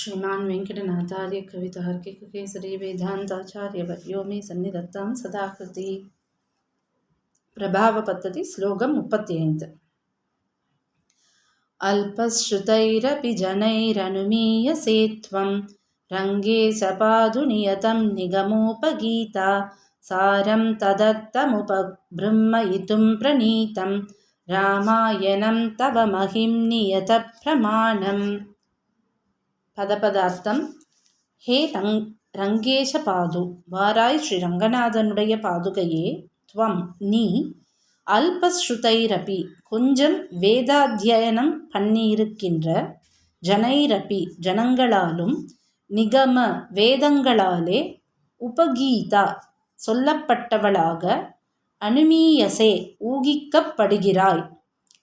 श्रीमान् वेङ्कटनाथार्य कवितार्किककेसरी वेदान्ताचार्यवर्यो मे सन्निधत्तां सदाकृति। प्रभावपद्धति श्लोकं मुपत्ति ऐந்து अल्पश्रुतैरपि जनैरनुमीयसे त्वं रङ्गे सपादुनियतं निगमोपगीता सारं तदर्थमुपबृंहयितुं प्रणीतं रामायणं तव महिं नियतप्रमाणम् பதபதார்த்தம். ஹே ரங் ரங்கேஷ பாது வாராய் ஸ்ரீ ரங்கநாதனுடைய பாதுகையே துவம் நீ அல்பஸ்ருதைரபி கொஞ்சம் வேதாத்தியனம் பண்ணியிருக்கின்ற ஜனைரபி ஜனங்களாலும் நிகம வேதங்களாலே உபகீதா சொல்லப்பட்டவளாக அனுமீயசே ஊகிக்கப்படுகிறாய்.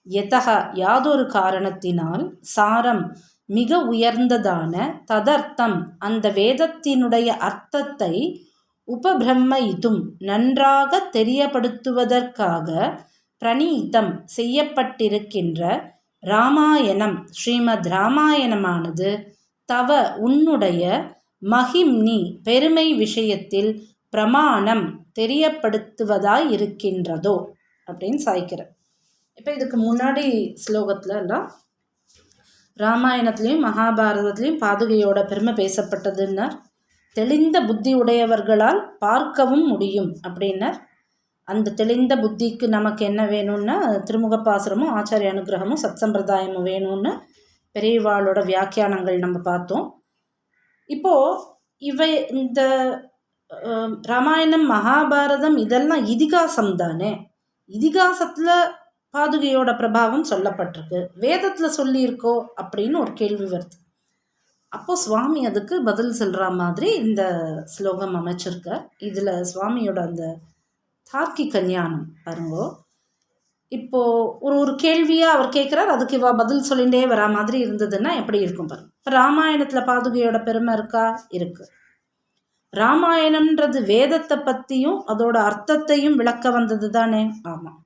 எதக யாதொரு காரணத்தினால் சாரம் மிக உயர்ந்ததான ததர்த்தம். அந்த வேதத்தினுடைய அர்த்தத்தை உபபிரம்மயித்தும் நன்றாக தெரியப்படுத்துவதற்காக பிரணீத்தம் செய்யப்பட்டிருக்கின்ற ராமாயணம் ஸ்ரீமத் ராமாயணமானது தவ உன்னுடைய மகிம்னி பெருமை விஷயத்தில் பிரமாணம் தெரியப்படுத்துவதாய் இருக்கின்றதோ அப்படின்னு சாய்க்கிற இப்போ இதுக்கு முன்னாடி ஸ்லோகத்துல எல்லாம் ராமாயணத்திலையும் மகாபாரதத்துலேயும் பாதுகையோட பெருமை பேசப்பட்டதுன்னார். தெளிந்த புத்தி உடையவர்களால் பார்க்கவும் முடியும் அப்படின்னர். அந்த தெளிந்த புத்திக்கு நமக்கு என்ன வேணும்னா திருமுகப்பாசுரமும் ஆச்சாரிய அனுகிரகமும் சத் சம்பிரதாயமும் வேணும்னு பெரியவாளோட வியாக்கியானங்கள் நம்ம பார்த்தோம். இப்போது இவை இந்த ராமாயணம் மகாபாரதம் இதெல்லாம் இதிகாசம் தானே? இதிகாசத்தில் பாதுகையோட பிரபாவம் சொல்லப்பட்டிருக்கு. வேதத்தில் சொல்லியிருக்கோ அப்படின்னு ஒரு கேள்வி வருது. அப்போது சுவாமி அதுக்கு பதில் சொல்கிற மாதிரி இந்த ஸ்லோகம் அமைச்சிருக்கார். இதில் சுவாமியோட அந்த தார்க்கி கல்யாணம் பாருங்கோ. இப்போது ஒரு ஒரு கேள்வியாக அவர் கேட்குறார் அதுக்கு இவா பதில் சொல்லிகிட்டே வரா மாதிரி இருந்ததுன்னா எப்படி இருக்கும் பாருங்க. இப்போ ராமாயணத்தில் பாதுகையோட பெருமை இருக்கா? இருக்குது ராமாயணம்ன்றது வேதத்தை பற்றியும் அதோட அர்த்தத்தையும் விளக்க வந்தது தானே ஆமாம்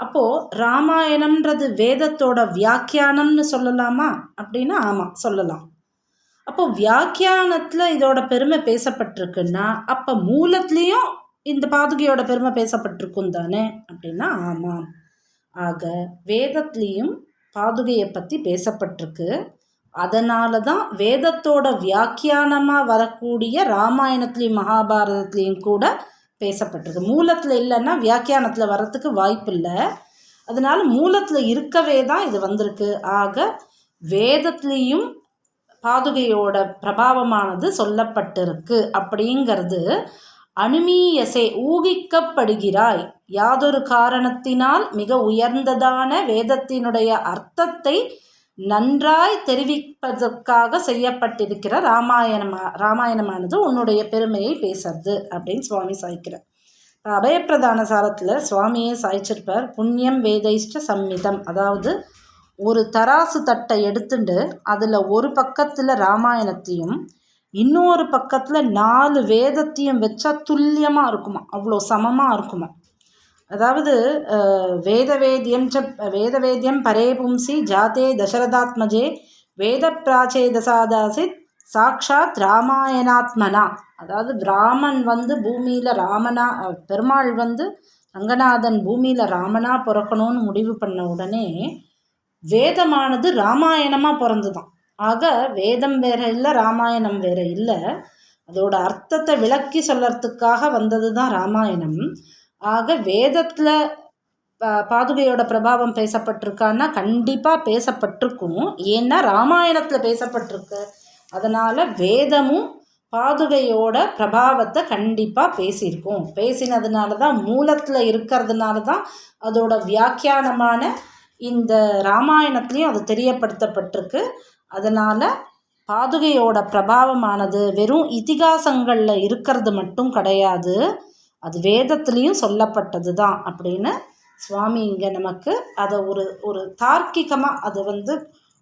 அப்போது ராமாயணம்ன்றது வேதத்தோட வியாக்கியானம்னு சொல்லலாமா? அப்படின்னா ஆமாம் சொல்லலாம். அப்போ வியாக்கியானத்தில் இதோட பெருமை பேசப்பட்டிருக்குன்னா அப்போ மூலத்துலேயும் இந்த பாதுகையோட பெருமை பேசப்பட்டிருக்கும் தானே? அப்படின்னா ஆமாம் ஆக வேதத்துலேயும் பாதுகையை பற்றி பேசப்பட்டிருக்கு. அதனால தான் வேதத்தோட வியாக்கியானமாக வரக்கூடிய ராமாயணத்துலேயும் மகாபாரதத்துலேயும் கூட பேசப்பட்டிருக்கு. மூலத்தில் இல்லைன்னா வியாக்கியானத்தில் வர்றதுக்கு வாய்ப்பு இல்லை அதனால் மூலத்தில் இருக்கவே தான் இது வந்திருக்கு. ஆக வேதத்துலேயும் பாதுகையோட பிரபாவமானது சொல்லப்பட்டிருக்கு. அப்படிங்கிறது அனுமீயசே ஊகிக்கப்படுகிறாய். யாதொரு காரணத்தினால் மிக உயர்ந்ததான வேதத்தினுடைய அர்த்தத்தை நன்றாய் தெரிவிப்பதற்காக செய்யப்பட்டிருக்கிற ராமாயணமா ராமாயணமானது உன்னுடைய பெருமையை பேசுறது அப்படின்னு சுவாமி சாய்க்கிறார். அபயப்பிரதான சாரத்தில் சுவாமியே சாய்ச்சிருப்பார். புண்ணியம் வேதைஷ்ட சம்மிதம். அதாவது ஒரு தராசு தட்டை எடுத்துட்டு அதில் ஒரு பக்கத்தில் ராமாயணத்தையும் இன்னொரு பக்கத்தில் நாலு வேதத்தையும் வச்சா துல்லியமாக இருக்குமா? அவ்வளோ சமமாக இருக்குமா? அதாவது வேதவேத்யம் ச வேதவேத்யம் பரே பும்சி ஜாத்தே தசரதாத்மஜே வேத பிராச்சேதசாதாசித் சாக்ஷாத் ராமாயணாத்மனா. அதாவது ராமன் வந்து பூமியில் ராமனா பெருமாள் வந்து ரங்கநாதன் பூமியில் ராமனா பிறக்கணும்னு முடிவு பண்ண உடனே வேதமானது ராமாயணமாக பிறந்துதான் ஆக வேதம் வேற இல்லை ராமாயணம் வேற இல்லை. அதோட அர்த்தத்தை விளக்கி சொல்கிறதுக்காக வந்தது தான் ராமாயணம். ஆக வேதத்தில் பாதுகையோட பிரபாவம் பேசப்பட்டிருக்கான்னா கண்டிப்பாக பேசப்பட்டிருக்கும். ஏன்னா ராமாயணத்தில் பேசப்பட்டிருக்கு. அதனால் வேதமும் பாதுகையோட பிரபாவத்தை கண்டிப்பாக பேசியிருக்கும். பேசினதுனால தான் மூலத்தில் இருக்கிறதுனால தான் அதோட வியாக்கியானமான இந்த ராமாயணத்துலேயும் அது தெரியப்படுத்தப்பட்டிருக்கு. அதனால் பாதுகையோட பிரபாவமானது வெறும் இதிகாசங்களில் இருக்கிறது மட்டும் கிடையாது. அது வேதத்துலேயும் சொல்லப்பட்டது தான் அப்படின்னு சுவாமி இங்கே நமக்கு அதை ஒரு ஒரு தார்க்கிகமாக அது வந்து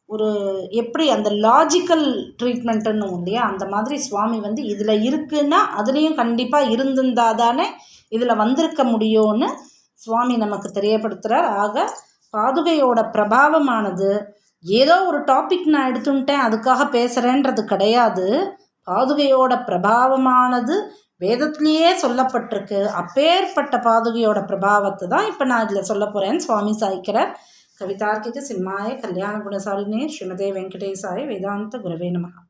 ஒரு எப்படி அந்த லாஜிக்கல் ட்ரீட்மெண்ட்டுன்னு இல்லையா? அந்த மாதிரி சுவாமி வந்து இதில் இருக்குன்னா அதுலேயும் கண்டிப்பாக இருந்திருந்தா தானே இதில் வந்திருக்க முடியும்னு சுவாமி நமக்கு தெரியப்படுத்துகிறார் ஆக பாதுகையோட பிரபாவமானது ஏதோ ஒரு டாபிக் நான் எடுத்துட்டேன் அதுக்காக பேசுகிறேன்றது கிடையாது. பாதுகையோட பிரபாவமானது வேதத்திலேயே சொல்லப்பட்டிருக்கு. அப்பேற்பட்ட பாதுகையோட பிரபாவத்தை தான் இப்போ நான் இதில் சொல்ல போகிறேன்னு சுவாமி சாய்க்கிறார். கவிதார்க்கிக சிம்மாய கல்யாண குணசாலினே ஸ்ரீமதே வெங்கடேசாய வேதாந்த குரவே நமகா